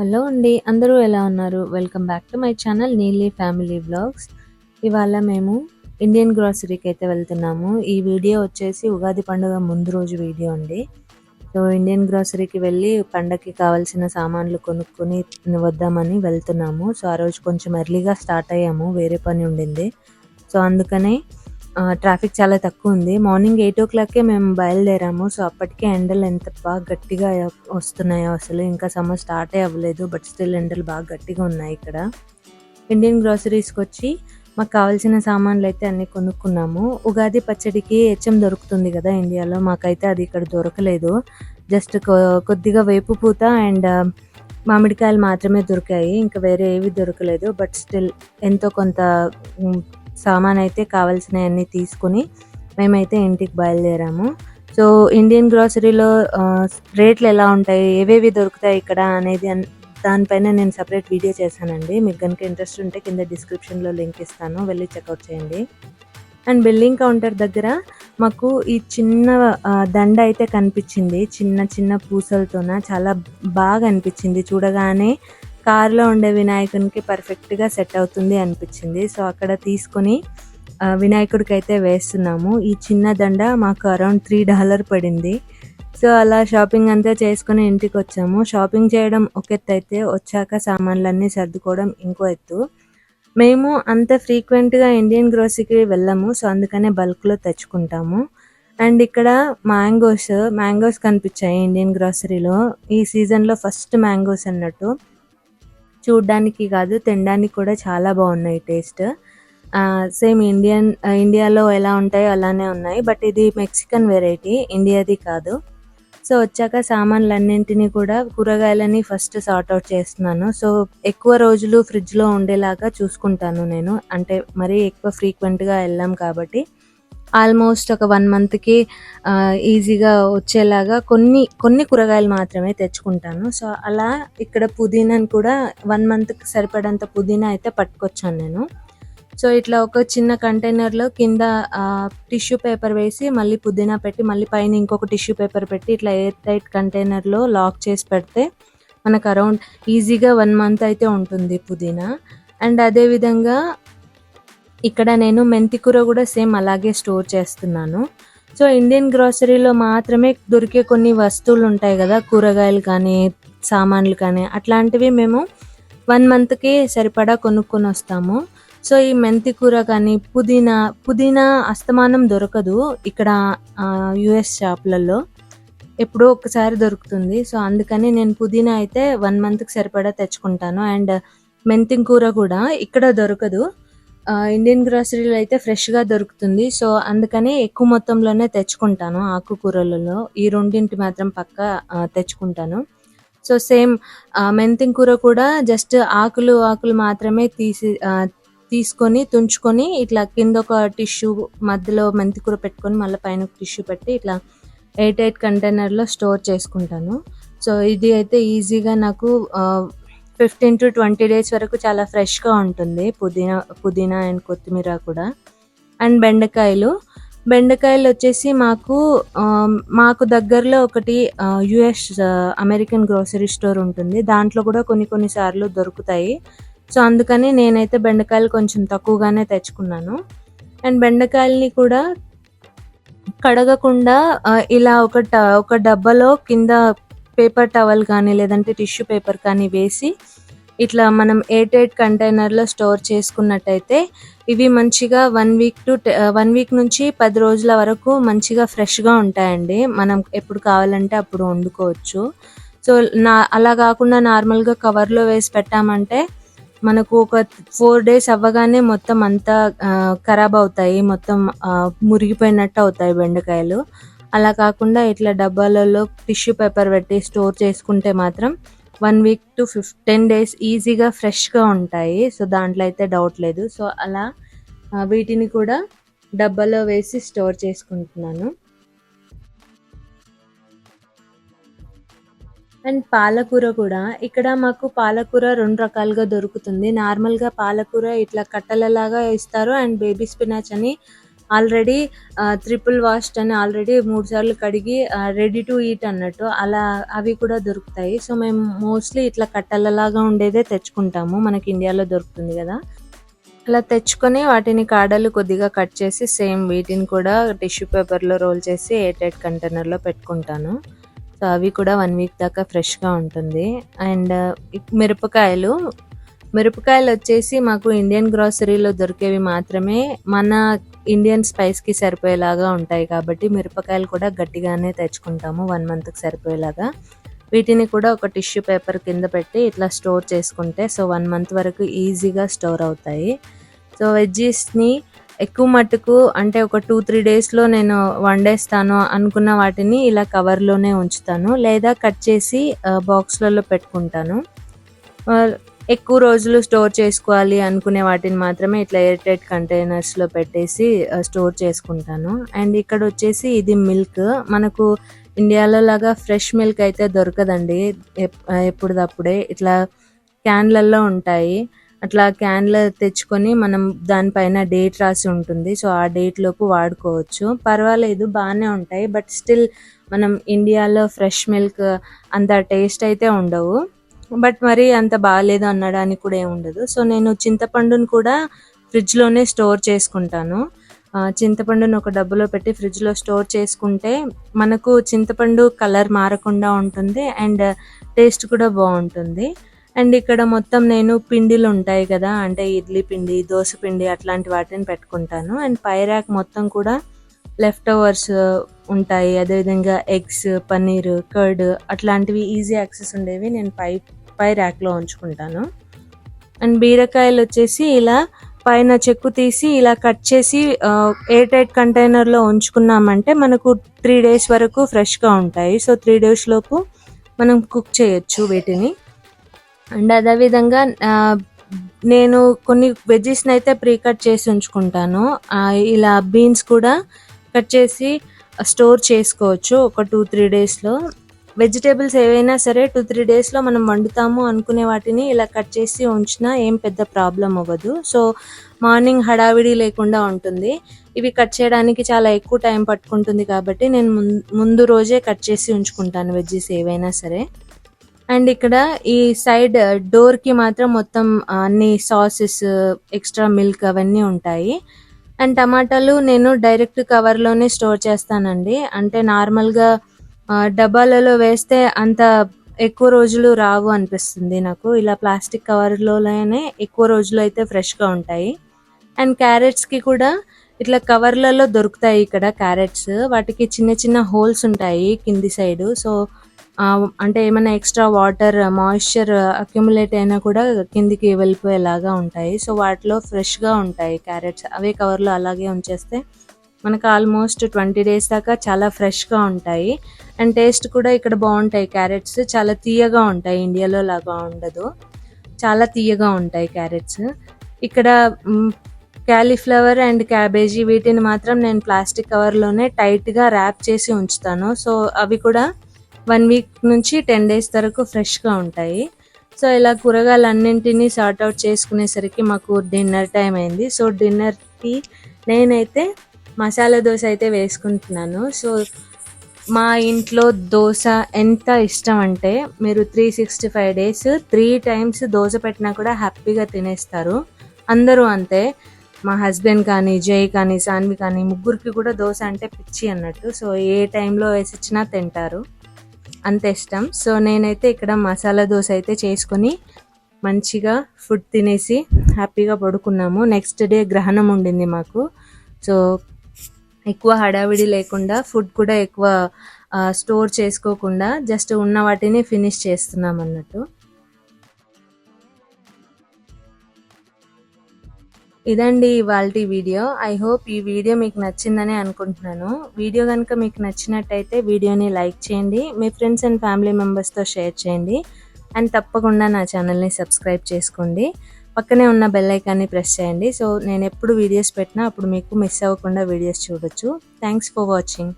Hello అండి అందరూ ఎలా ఉన్నారు? Welcome back to my channel Neeli family vlogs. ఇవాళ మేము ఇండియన్ గ్రాసరీకి అయితే వెళ్తున్నాము. ఈ వీడియో వచ్చేసి ఉగాది పండుగ ముందు రోజు వీడియో అండి. సో ఇండియన్ గ్రాసరీకి వెళ్ళి పండగకి కావాల్సిన సామాన్లు కొనుక్కొని వద్దామని వెళ్తున్నాము. సో ఆ రోజు కొంచెం ఎర్లీగా స్టార్ట్ అయ్యాము. వేరే పని ఉండింది. సో అందుకనే ట్రాఫిక్ చాలా తక్కువ ఉంది మార్నింగ్ ఎయిట్ ఓ క్లాక్కే మేము బయలుదేరాము. సో అప్పటికే ఎండలు ఎంత బాగా గట్టిగా వస్తున్నాయో అసలు. ఇంకా సమ్మర్ స్టార్టే అవ్వలేదు బట్ స్టిల్ ఎండలు బాగా గట్టిగా ఉన్నాయి ఇక్కడ. ఇండియన్ గ్రాసరీస్కి వచ్చి మాకు కావాల్సిన సామాన్లు అయితే అన్నీ కొనుక్కున్నాము. ఉగాది పచ్చడికి హెచ్ఎం దొరుకుతుంది కదా ఇండియాలో. మాకైతే అది ఇక్కడ దొరకలేదు. జస్ట్ కొద్దిగా వేపు పూత అండ్ మామిడికాయలు మాత్రమే దొరికాయి. ఇంకా వేరే ఏవి దొరకలేదు. బట్ స్టిల్ ఎంతో కొంత సామాన్ అయితే కావాల్సినవన్నీ తీసుకుని మేమైతే ఇంటికి బయలుదేరాము. సో ఇండియన్ గ్రాసరీలో రేట్లు ఎలా ఉంటాయి? ఏవేవి దొరుకుతాయి ఇక్కడ అనేది దానిపైన నేను సపరేట్ వీడియో చేశానండి. మీకు కనుక ఇంట్రెస్ట్ ఉంటే కింద డిస్క్రిప్షన్లో లింక్ ఇస్తాను. వెళ్ళి చెక్అవుట్ చేయండి. అండ్ బిల్లింగ్ కౌంటర్ దగ్గర మాకు ఈ చిన్న దండ అయితే కనిపించింది. చిన్న చిన్న పూసలతోన చాలా బాగా అనిపించింది. చూడగానే కార్లో ఉండే వినాయకునికి పర్ఫెక్ట్గా సెట్ అవుతుంది అనిపించింది. సో అక్కడ తీసుకొని వినాయకుడికి అయితే వేస్తున్నాము. ఈ చిన్న దండ మాకు అరౌండ్ త్రీ డాలర్ పడింది. సో అలా షాపింగ్ అంతా చేసుకుని ఇంటికి వచ్చాము. షాపింగ్ చేయడం ఒక ఎత్తు అయితే వచ్చాక సామాన్లన్నీ సర్దుకోవడం ఇంకో ఎత్తు. మేము అంత ఫ్రీక్వెంట్గా ఇండియన్ గ్రోసరీకి వెళ్ళాము. సో అందుకనే బల్క్లో తెచ్చుకుంటాము. అండ్ ఇక్కడ మ్యాంగోస్ మ్యాంగోస్ కనిపించాయి ఇండియన్ గ్రాసరీలో ఈ సీజన్లో ఫస్ట్ మ్యాంగోస్ అన్నట్టు. చూడ్డానికి కాదు తినడానికి కూడా చాలా బాగున్నాయి టేస్ట్. సేమ్ ఇండియన్ ఇండియాలో ఎలా ఉంటాయో అలానే ఉన్నాయి. బట్ ఇది మెక్సికన్ వెరైటీ ఇండియాది కాదు. సో వచ్చాక సామాన్లన్నింటినీ కూడా కూరగాయలని ఫస్ట్ సార్ట్ అవుట్ చేస్తున్నాను. సో ఎక్కువ రోజులు ఫ్రిడ్జ్లో ఉండేలాగా చూసుకుంటాను నేను. అంటే మరీ ఎక్కువ ఫ్రీక్వెంట్గా వెళ్ళాం కాబట్టి. ఆల్మోస్ట్ ఒక వన్ మంత్కి ఈజీగా వచ్చేలాగా కొన్ని కొన్ని కూరగాయలు మాత్రమే తెచ్చుకుంటాను. సో అలా ఇక్కడ పుదీనాని కూడా వన్ మంత్కి సరిపడంత పుదీనా అయితే పట్టుకొచ్చాను నేను. సో ఇట్లా ఒక చిన్న కంటైనర్లో కింద టిష్యూ పేపర్ వేసి మళ్ళీ పుదీనా పెట్టి మళ్ళీ పైన ఇంకొక టిష్యూ పేపర్ పెట్టి ఇట్లా ఎయిర్ టైట్ కంటైనర్లో లాక్ చేసి పెడితే మనకు అరౌండ్ ఈజీగా వన్ మంత్ అయితే ఉంటుంది పుదీనా. అండ్ అదేవిధంగా ఇక్కడ నేను మెంతికూర కూడా సేమ్ అలాగే స్టోర్ చేస్తున్నాను. సో ఇండియన్ గ్రాసరీలో మాత్రమే దొరికే కొన్ని వస్తువులు ఉంటాయి కదా కూరగాయలు కానీ సామాన్లు కానీ అట్లాంటివి మేము వన్ మంత్కి సరిపడా కొనుక్కొని వస్తాము. సో ఈ మెంతి కూర కానీ పుదీనా పుదీనా అస్తమానం దొరకదు ఇక్కడ యుఎస్ షాప్లలో. ఎప్పుడో ఒకసారి దొరుకుతుంది. సో అందుకని నేను పుదీనా అయితే వన్ మంత్కి సరిపడా తెచ్చుకుంటాను. అండ్ మెంతి కూర కూడా ఇక్కడ దొరకదు. ఇండియన్ గ్రాసరీలో అయితే ఫ్రెష్గా దొరుకుతుంది. సో అందుకని ఎక్కువ మొత్తంలోనే తెచ్చుకుంటాను ఆకుకూరలలో. ఈ రెండింటి మాత్రం పక్క తెచ్చుకుంటాను. సో సేమ్ మెంతిం కూర కూడా జస్ట్ ఆకులు ఆకులు మాత్రమే తీసి తీసుకొని తుంచుకొని ఇట్లా కింద ఒక టిష్యూ మధ్యలో మెంతి కూర పెట్టుకొని మళ్ళీ పైన ఒక టిష్యూ పెట్టి ఇట్లా ఎయిట్ ఎయిట్ కంటైనర్లో స్టోర్ చేసుకుంటాను. సో ఇది అయితే ఈజీగా నాకు ఫిఫ్టీన్ టు ట్వంటీ డేస్ వరకు చాలా ఫ్రెష్గా ఉంటుంది. పుదీనా పుదీనా అండ్ కొత్తిమీర కూడా. అండ్ బెండకాయలు. బెండకాయలు వచ్చేసి మాకు మాకు దగ్గరలో ఒకటి యుఎస్ అమెరికన్ గ్రోసరీ స్టోర్ ఉంటుంది. దాంట్లో కూడా కొన్ని కొన్నిసార్లు దొరుకుతాయి. సో అందుకని నేనైతే బెండకాయలు కొంచెం తక్కువగానే తెచ్చుకున్నాను. అండ్ బెండకాయలని కూడా కడగకుండా ఇలా ఒక ఒక డబ్బాలో కింద పేపర్ టవల్ కానీ లేదంటే టిష్యూ పేపర్ కానీ వేసి ఇట్లా మనం ఎయిట్ ఎయిట్ కంటైనర్లో స్టోర్ చేసుకున్నట్టయితే ఇవి మంచిగా one week to one week నుంచి పది రోజుల వరకు మంచిగా ఫ్రెష్గా ఉంటాయండి. మనం ఎప్పుడు కావాలంటే అప్పుడు వండుకోవచ్చు. సో నా అలా కాకుండా నార్మల్గా కవర్లో వేసి పెట్టామంటే మనకు ఒక ఫోర్ డేస్ అవ్వగానే మొత్తం అంతా ఖరాబ్ అవుతాయి. మొత్తం మురిగిపోయినట్టు అవుతాయి బెండకాయలు. అలా కాకుండా ఇట్లా డబ్బాలలో టిష్యూ పేపర్ పెట్టి స్టోర్ చేసుకుంటే మాత్రం one week to fifteen days ఈజీగా ఫ్రెష్గా ఉంటాయి. సో దాంట్లో అయితే డౌట్ లేదు. సో అలా వీటిని కూడా డబ్బాలో వేసి స్టోర్ చేసుకుంటున్నాను. అండ్ పాలకూర కూడా ఇక్కడ మాకు పాలకూర రెండు రకాలుగా దొరుకుతుంది. నార్మల్గా పాలకూర ఇట్లా కట్టలలాగా ఇస్తారు. అండ్ బేబీ స్పినాచ్ అని ఆల్రెడీ త్రిపుల్ వాష్డ్ అని ఆల్రెడీ మూడు సార్లు కడిగి రెడీ టు ఈట్ అన్నట్టు అలా అవి కూడా దొరుకుతాయి. సో మేము మోస్ట్లీ ఇట్లా కట్టలలాగా ఉండేదే తెచ్చుకుంటాము. మనకి ఇండియాలో దొరుకుతుంది కదా. అలా తెచ్చుకొని వాటిని కాడలు కొద్దిగా కట్ చేసి సేమ్ వీటిని కూడా టిష్యూ పేపర్లో రోల్ చేసి ఎయిట్ ఎయిట్ కంటైనర్లో పెట్టుకుంటాను. సో అవి కూడా వన్ వీక్ దాకా ఫ్రెష్గా ఉంటుంది. అండ్ మిరపకాయలు మిరపకాయలు వచ్చేసి మాకు ఇండియన్ గ్రాసరీలో దొరికేవి మాత్రమే మన ఇండియన్ స్పైస్కి సరిపోయేలాగా ఉంటాయి కాబట్టి మిరపకాయలు కూడా గట్టిగానే తెచ్చుకుంటాము వన్ మంత్కి సరిపోయేలాగా. వీటిని కూడా ఒక టిష్యూ పేపర్ కింద పెట్టి ఇట్లా స్టోర్ చేసుకుంటే సో వన్ మంత్ వరకు ఈజీగా స్టోర్ అవుతాయి. సో వెజ్జీస్ని ఎక్కువ మట్టుకు అంటే ఒక టూ త్రీ డేస్లో నేను వండేస్తాను అనుకున్న వాటిని ఇలా కవర్లోనే ఉంచుతాను లేదా కట్ చేసి uh, బాక్స్లలో పెట్టుకుంటాను. Uh, ఎక్కువ రోజులు స్టోర్ చేసుకోవాలి అనుకునే వాటిని మాత్రమే ఇట్లా ఎయిర్ టైట్ కంటైనర్స్లో పెట్టేసి స్టోర్ చేసుకుంటాను. అండ్ ఇక్కడ వచ్చేసి ఇది మిల్క్. మనకు ఇండియాలో లాగా ఫ్రెష్ మిల్క్ అయితే దొరకదండి. ఎప్- ఎప్పుడుదప్పుడే. ఇట్లా క్యాన్లలో ఉంటాయి. అట్లా క్యాన్లు తెచ్చుకొని మనం దానిపైన డేట్ రాసి ఉంటుంది. సో ఆ డేట్ లోపు వాడుకోవచ్చు. పర్వాలేదు బాగానే ఉంటాయి. బట్ స్టిల్ మనం ఇండియాలో ఫ్రెష్ మిల్క్ అంత టేస్ట్ అయితే ఉండవు. బట్ మరి అంత బాగాలేదు అనడానికి కూడా ఏమి ఉండదు. సో నేను చింతపండును కూడా ఫ్రిడ్జ్లోనే స్టోర్ చేసుకుంటాను. చింతపండును ఒక డబ్బులో పెట్టి ఫ్రిడ్జ్లో స్టోర్ చేసుకుంటే మనకు చింతపండు కలర్ మారకుండా ఉంటుంది అండ్ టేస్ట్ కూడా బాగుంటుంది. అండ్ ఇక్కడ మొత్తం నేను పిండిలు ఉంటాయి కదా అంటే ఇడ్లీ పిండి దోశ పిండి అట్లాంటి వాటిని పెట్టుకుంటాను. అండ్ పై ర్యాక్ మొత్తం కూడా లెఫ్ట్ ఓవర్స్ ఉంటాయి. అదేవిధంగా ఎగ్స్ పన్నీర్ కర్డ్ అట్లాంటివి ఈజీ యాక్సెస్ ఉండేవి. నేను పై పై ర్యాక్లో ఉంచుకుంటాను. అండ్ బీరకాయలు వచ్చేసి ఇలా పైన చెక్కు తీసి ఇలా కట్ చేసి ఎయిర్ టైట్ కంటైనర్లో ఉంచుకున్నామంటే మనకు త్రీ డేస్ వరకు ఫ్రెష్గా ఉంటాయి. సో త్రీ డేస్ లోపు మనం కుక్ చేయొచ్చు వీటిని. అండ్ అదేవిధంగా నేను కొన్ని వెజ్జెస్ని అయితే ప్రీ కట్ చేసి ఉంచుకుంటాను. ఇలా బీన్స్ కూడా కట్ చేసి స్టోర్ చేసుకోవచ్చు ఒక టూ త్రీ డేస్లో. వెజిటేబుల్స్ ఏవైనా సరే టూ త్రీ డేస్లో మనం వండుతాము అనుకునే వాటిని ఇలా కట్ చేసి ఉంచినా ఏం పెద్ద ప్రాబ్లం అవ్వదు. సో మార్నింగ్ హడావిడి లేకుండా ఉంటుంది. ఇవి కట్ చేయడానికి చాలా ఎక్కువ టైం పట్టుకుంటుంది కాబట్టి నేను ముందు రోజే కట్ చేసి ఉంచుకుంటాను వెజ్జెస్ ఏవైనా సరే. అండ్ ఇక్కడ ఈ సైడ్ డోర్కి మాత్రం మొత్తం అన్ని సాసెస్ ఎక్స్ట్రా మిల్క్ అవన్నీ ఉంటాయి. అండ్ టమాటాలు నేను డైరెక్ట్ కవర్లోనే స్టోర్ చేస్తానండి. అంటే నార్మల్గా డబ్బాలలో వేస్తే అంత ఎక్కువ రోజులు రావు అనిపిస్తుంది నాకు. ఇలా ప్లాస్టిక్ కవర్లోనే ఎక్కువ రోజులు అయితే ఫ్రెష్గా ఉంటాయి. అండ్ క్యారెట్స్కి కూడా ఇట్లా కవర్లలో దొరుకుతాయి ఇక్కడ క్యారెట్స్. వాటికి చిన్న చిన్న హోల్స్ ఉంటాయి కింది సైడ్. సో అంటే ఏమైనా ఎక్స్ట్రా వాటర్ మాయిశ్చర్ అక్యుములేట్ అయినా కూడా కిందికి వెళ్ళిపోయేలాగా ఉంటాయి. సో వాటిలో ఫ్రెష్గా ఉంటాయి క్యారెట్స్. అవే కవర్లో అలాగే ఉంచేస్తే మనకు ఆల్మోస్ట్ ట్వంటీ డేస్ దాకా చాలా ఫ్రెష్గా ఉంటాయి. అండ్ టేస్ట్ కూడా ఇక్కడ బాగుంటాయి. క్యారెట్స్ చాలా తీయగా ఉంటాయి. ఇండియాలో లాగా ఉండదు. చాలా తీయగా ఉంటాయి క్యారెట్స్ ఇక్కడ క్యాలీఫ్లవర్ అండ్ క్యాబేజీ వీటిని మాత్రం నేను ప్లాస్టిక్ కవర్లోనే టైట్గా ర్యాప్ చేసి ఉంచుతాను. సో అవి కూడా వన్ వీక్ నుంచి టెన్ డేస్ వరకు ఫ్రెష్గా ఉంటాయి. సో ఇలా కూరగాయలన్నింటినీ సార్ట్ అవుట్ చేసుకునేసరికి మాకు డిన్నర్ టైం అయింది. సో డిన్నర్కి నేనైతే మసాలా దోశ అయితే వేసుకుంటున్నాను. సో మా ఇంట్లో దోశ ఎంత ఇష్టం అంటే మీరు three sixty five days three times dosa పెట్టినా కూడా హ్యాపీగా తినేస్తారు. అందరూ అంతే. మా హస్బెండ్ కానీ జై కానీ సాన్వి కానీ ముగ్గురికి కూడా దోశ అంటే పిచ్చి అన్నట్టు. సో ఏ టైంలో వేసి ఇచ్చినా తింటారు. అంత ఇష్టం. సో నేనైతే ఇక్కడ మసాలా దోశ అయితే చేసుకొని మంచిగా ఫుడ్ తినేసి హ్యాపీగా పడుకున్నాము. నెక్స్ట్ డే గ్రహణం ఉండింది మాకు. సో ఎక్కువ హడావిడి లేకుండా ఫుడ్ కూడా ఎక్కువ స్టోర్ చేసుకోకుండా జస్ట్ ఉన్న వాటిని ఫినిష్ చేస్తున్నాం అన్నట్టు. ఇదండి ఇవాళ వీడియో. ఐ హోప్ ఈ వీడియో మీకు నచ్చిందని అనుకుంటున్నాను. వీడియో కనుక మీకు నచ్చినట్టయితే వీడియోని లైక్ చేయండి మీ ఫ్రెండ్స్ అండ్ ఫ్యామిలీ మెంబర్స్తో షేర్ చేయండి అండ్ తప్పకుండా నా ఛానల్ని సబ్స్క్రైబ్ చేసుకోండి. పక్కనే ఉన్న బెల్ ఐకాన్ని ప్రెస్ చేయండి. సో నేను ఎప్పుడు వీడియోస్ పెట్టినా అప్పుడు మీకు మిస్ అవ్వకుండా వీడియోస్ చూడొచ్చు. Thanks for watching